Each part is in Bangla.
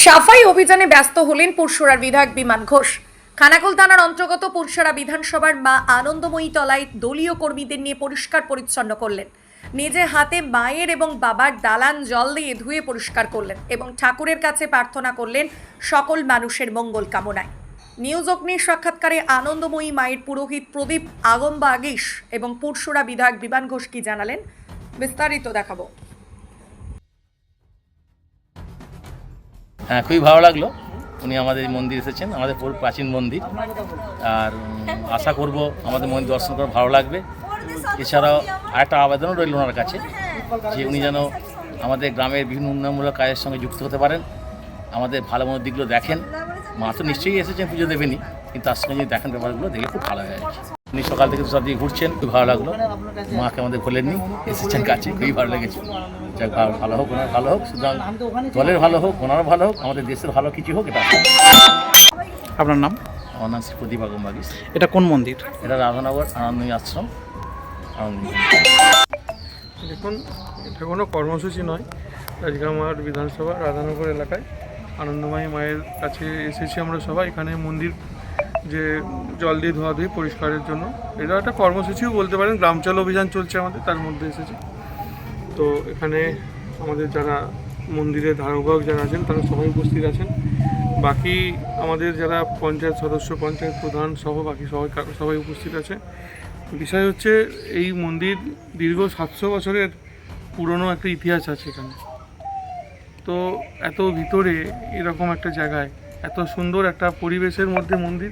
সাফাই অভিযানে ব্যস্ত হলেন পুরসুরার বিধায়ক বিমান ঘোষ। খানাকুল থানার অন্তর্গত পুরসুরা বিধানসভার মা আনন্দময়ী তলায় দলীয় কর্মীদের নিয়ে পরিষ্কার পরিচ্ছন্ন করলেন। নিজে হাতে মায়ের এবং বাবার দালান জল দিয়ে ধুয়ে পরিষ্কার করলেন এবং ঠাকুরের কাছে প্রার্থনা করলেন সকল মানুষের মঙ্গল কামনায়। নিউজ অগ্নির সাক্ষাৎকারে আনন্দময়ী মায়ের পুরোহিত প্রদীপ আগম্বা আগিস এবং পুরসুরা বিধায়ক বিমান ঘোষ কি জানালেন, বিস্তারিত দেখাবো। হ্যাঁ খুবই ভালো লাগল। উনি আমাদের মন্দির এসেছেন, আমাদের পুরো প্রাচীন মন্দির। আর আশা করব আমাদের মন্দির দর্শন করে ভালো লাগবে। এছাড়াও আরেকটা আবেদনও রইল ওনার কাছে, যে উনি যেন আমাদের গ্রামের বিভিন্ন উন্নয়নমূলক কাজের সঙ্গে যুক্ত হতে পারেন। আমাদের ভালো মন্দ দিকগুলো দেখেন। মা তো নিশ্চয়ই এসেছেন পুজো দেবেনি কিন্তু তার সঙ্গে যদি দেখেন ব্যাপারগুলো, দেখে খুব ভালো হয়ে উনি সকাল থেকে সব দিকে ঘুরছেন খুব ভালো লাগল। মাকে আমাদের ভোলেননি এসেছেন কাছে খুবই ভালো লেগেছে। যাক ভালো- ভালো হোক ওনার ভালো হোক সুতরাং দলের ভালো হোক ওনারও ভালো হোক আমাদের দেশের ভালো কিছু হোক এটা আপনার নাম? আমার নাম শ্রী প্রদীপ আগমবাগিস এটা কোন মন্দির? এটা রাধানগর আনন্দী আশ্রম। আনন্দী দেখুন এটা কোনো কর্মসূচি নয়। আজকে আমার বিধানসভা রাধানগর এলাকায় আনন্দময়ী মায়ের কাছে এসেছি আমরা সবাই। এখানে মন্দির যে জল দিয়ে ধোয়াধুয়ি পরিষ্কারের জন্য। এটা একটা কর্মসূচিও বলতে পারেন, গ্রাম চল অভিযান চলছে আমাদের, তার মধ্যে এসেছে। তো এখানে আমাদের যারা মন্দিরের ধারকবাহক যারা আছেন, তারা সবাই উপস্থিত আছেন। বাকি আমাদের যারা পঞ্চায়েত সদস্য, পঞ্চায়েত প্রধান সহ বাকি সবাই সবাই উপস্থিত আছে। বিষয় হচ্ছে, এই মন্দির দীর্ঘ সাতশো বছরের পুরনো একটা ইতিহাস আছে এখানে। তো এত ভিতরে এরকম একটা জায়গায়, এত সুন্দর একটা পরিবেশের মধ্যে মন্দির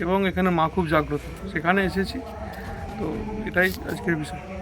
এবং এখানে মা খুব জাগ্রত। সেখানে এসেছি। তো এটাই আজকের বিষয়।